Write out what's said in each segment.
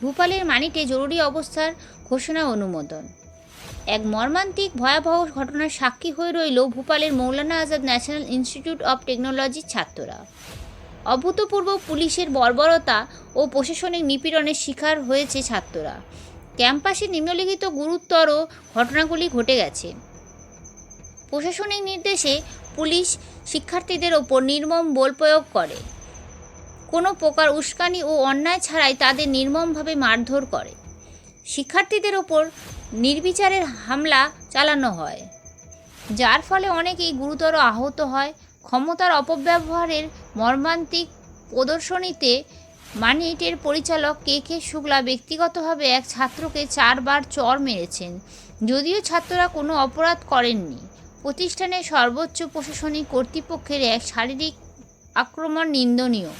ভূপালের মানিতে জরুরি অবস্থার ঘোষণা অনুমোদন। এক মর্মান্তিক ভয়াবহ ঘটনার সাক্ষী হয়ে রইল ভূপালের Maulana Azad National Institute of টেকনোলজির ছাত্ররা। অভূতপূর্ব পুলিশের বর্বরতা ও প্রশাসনিক নিপীড়নের শিকার হয়েছে ছাত্ররা। ক্যাম্পাসে নিম্নলিখিত গুরুতর ঘটনাগুলি ঘটে গেছে। প্রশাসনিক নির্দেশে পুলিশ শিক্ষার্থীদের ওপর নির্মম বল প্রয়োগ করে। কোনো প্রকার উস্কানি ও অন্যায় ছাড়াই তাদের নির্মমভাবে মারধর করে। শিক্ষার্থীদের ওপর নির্বিচারের হামলা চালানো হয়, যার ফলে অনেকেই গুরুতর আহত হয়। ক্ষমতার অপব্যবহারের মর্মান্তিক প্রদর্শনীতে মানিটের পরিচালক কে কে শুক্লা ব্যক্তিগতভাবে এক ছাত্রকে চারবার চর মেরেছেন, যদিও ছাত্ররা কোনো অপরাধ করেননি। প্রতিষ্ঠানের সর্বোচ্চ প্রশাসনিক কর্তৃপক্ষের এক শারীরিক আক্রমণ নিন্দনীয়।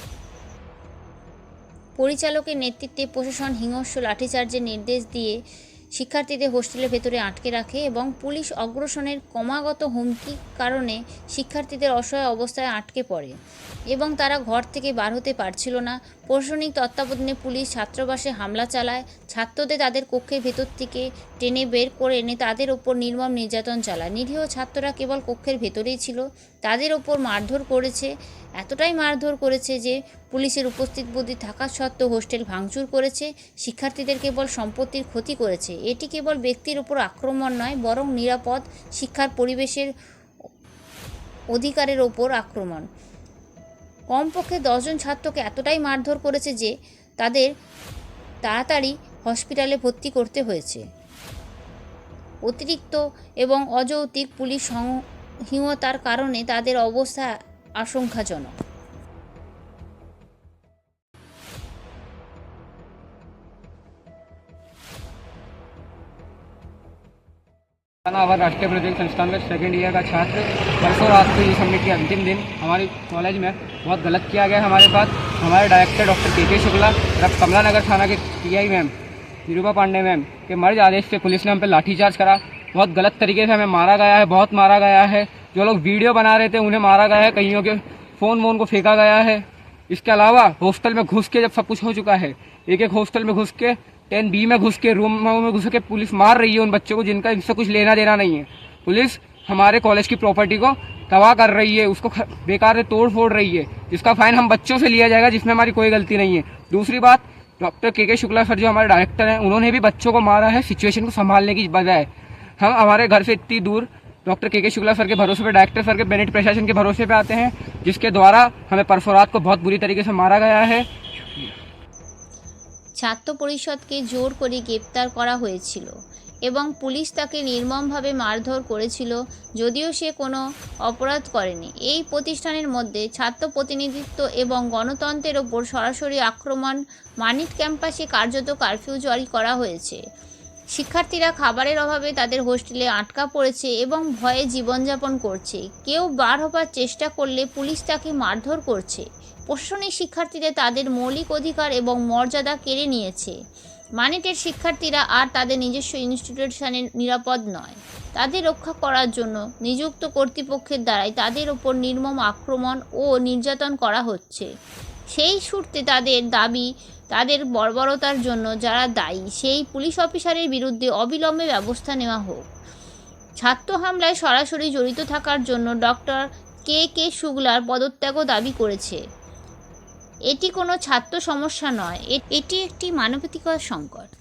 পরিচালকের নেতৃত্বে প্রশাসন হিংস্র লাঠিচার্জের নির্দেশ দিয়ে শিক্ষার্থীদের হোস্টেলের ভেতরে আটকে রাখে এবং পুলিশ অগ্রসনের ক্রমাগত হুমকি কারণে শিক্ষার্থীদের অসহায় অবস্থায় আটকে পড়ে এবং তারা ঘর থেকে বার হতে পারছিল না। প্রশাসনিক তত্ত্বাবধানে পুলিশ ছাত্রাবাসে হামলা চালায়। ছাত্রদের তাদের কক্ষের ভেতর থেকে টেনে বের করে এনে তাদের ওপর নির্মম নির্যাতন চালায়। নিরীহ ছাত্ররা কেবল কক্ষের ভেতরেই ছিল, তাদের ওপর মারধর করেছে, এতটাই মারধর করেছে যে পুলিশের উপস্থিত বুদ্ধি থাকা সত্ত্বেও হোস্টেল ভাঙচুর করেছে, শিক্ষার্থীদের কেবল সম্পত্তির ক্ষতি করেছে। এটি কেবল ব্যক্তির উপর আক্রমণ নয়, বরং নিরাপদ শিক্ষার পরিবেশের অধিকারের ওপর আক্রমণ। কমপক্ষে দশজন ছাত্রকে এতটাই মারধর করেছে যে তাদের তাড়াতাড়ি হসপিটালে ভর্তি করতে হয়েছে। অতিরিক্ত এবং অযৌক্তিক পুলিশ সংহীনতার কারণে তাদের অবস্থা আশঙ্কাজনক। हमारा राष्ट्रीय प्रौद्योगिक संस्थान में सेकेंड ईयर का छात्र, परसों रात को ये सबमिट किया, अंतिम दिन। हमारे कॉलेज में बहुत गलत किया गया हमारे साथ। हमारे डायरेक्टर डॉक्टर के के शुक्ला और कमला नगर थाना के TI ma'am Nirupa Pandey ma'am के मर्ज आदेश से पुलिस ने हम पे लाठीचार्ज करा। बहुत गलत तरीके से हमें मारा गया है, बहुत मारा गया है। जो लोग वीडियो बना रहे थे, उन्हें मारा गया है। कईयों के फ़ोन वोन को फेंका गया है। इसके अलावा हॉस्टल में घुस के जब सब कुछ हो चुका है, एक एक हॉस्टल में घुस के, टेन बी में घुस के, रूम में घुस के पुलिस मार रही है उन बच्चों को जिनका इनसे कुछ लेना देना नहीं है। पुलिस हमारे कॉलेज की प्रॉपर्टी को तबाह कर रही है, उसको बेकार से तोड़ फोड़ रही है। जिसका फाइन हम बच्चों से लिया जाएगा, जिसमें हमारी कोई गलती नहीं है। दूसरी बात डॉक्टर के के शुक्ला सर जो हमारे डायरेक्टर हैं, उन्होंने भी बच्चों को मारा है सिचुएशन को संभालने की बजाय। हम हमारे घर से इतनी दूर डॉक्टर के के शुक्ला सर के भरोसे पे डायरेक्टर सर के बेनेट प्रशासन के भरोसे पे आते हैं जिसके द्वारा हमें परसों रात को बहुत बुरी तरीके से मारा गया है ছাত্র পরিষদকে জোর করে গ্রেপ্তার করা হয়েছিল এবং পুলিশ তাকে নির্মমভাবে মারধর করেছিল যদিও সে কোনো অপরাধ করেনি এই প্রতিষ্ঠানের মধ্যে ছাত্র প্রতিনিধিত্ব এবং গণতন্ত্রের ওপর সরাসরি আক্রমণ মানিক ক্যাম্পাসে কার্যত কারফিউ জারি করা হয়েছে শিক্ষার্থীরা খাবারের অভাবে তাদের হোস্টেলে আটকা পড়েছে এবং ভয়ে জীবনযাপন করছে। কেউ বার হবার চেষ্টা করলে পুলিশ তাকে মারধর করছে। প্রশাসনিক শিক্ষার্থীদের তাদের মৌলিক অধিকার এবং মর্যাদা কেড়ে নিয়েছে। মানেটের শিক্ষার্থীরা আর তাদের নিজস্ব ইনস্টিটিউশনে নিরাপদ নয়। তাদের রক্ষা করার জন্য নিযুক্ত কর্তৃপক্ষের দ্বারাই তাদের ওপর নির্মম আক্রমণ ও নির্যাতন করা হচ্ছে। সেই সূত্রে তাদের দাবি, তাদের বর্বরতার জন্য যারা দায়ী, সেই পুলিশ অফিসারের বিরুদ্ধে অবিলম্বে ব্যবস্থা নেওয়া হোক। ছাত্র হামলায় সরাসরি জড়িত থাকার জন্য ডক্টর কে কে শুক্লার পদত্যাগও দাবি করেছে। এটি কোনো ছাত্র সমস্যা নয় এটি একটি মানবাধিকার সংকট।